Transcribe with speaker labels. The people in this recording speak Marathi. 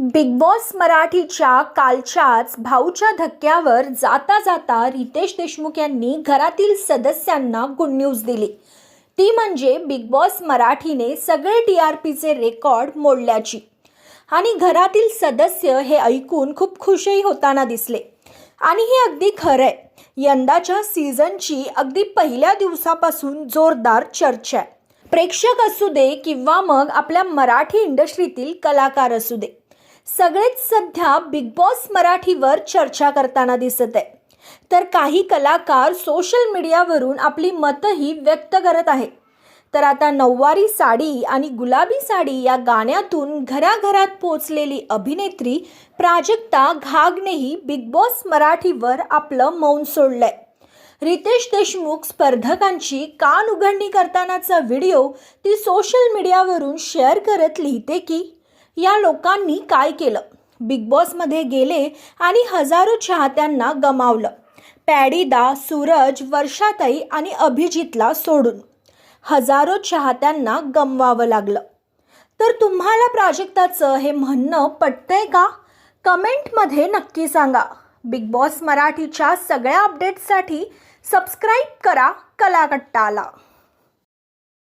Speaker 1: बिग बॉस मराठीच्या कालच्याच भाऊच्या धक्क्यावर जाता जाता रितेश देशमुख यांनी घरातील सदस्यांना गुड न्यूज दिली. ती म्हणजे बिग बॉस मराठीने सगळे टी आर पीचे रेकॉर्ड मोडल्याची. आणि घरातील सदस्य हे ऐकून खूप खुशही होताना दिसले. आणि हे अगदी खरं आहे यंदाच्या सीझनची अगदी पहिल्या दिवसापासून जोरदार चर्चा आहे. प्रेक्षक असू दे किंवा मग आपल्या मराठी इंडस्ट्रीतील कलाकार असू दे. सगळेच सध्या बिग बॉस मराठीवर चर्चा करताना दिसत आहे. तर काही कलाकार सोशल मीडियावरून आपली मतंही व्यक्त करत आहे तर आता नऊवारी साडी आणि गुलाबी साडी या गाण्यातून घराघरात पोचलेली अभिनेत्री प्राजक्ता घागनेही बिग बॉस मराठीवर आपलं मौन सोडलंय. रितेश देशमुख स्पर्धकांची कान उघडणी करतानाचा व्हिडिओ ती सोशल मीडियावरून शेअर करत लिहिते की या लोकांनी काय केलं? बिग बॉसमध्ये गेले आणि हजारो चाहत्यांना गमावलं. पॅडीदा सूरज वर्षाताई आणि अभिजितला सोडून. हजारो चाहत्यांना गमवावं लागलं. तर तुम्हाला प्राजक्ताचं हे म्हणणं पटतंय का? कमेंटमध्ये नक्की सांगा. बिग बॉस मराठीच्या सगळ्या अपडेट्ससाठी सबस्क्राईब करा कलाकट्टाला.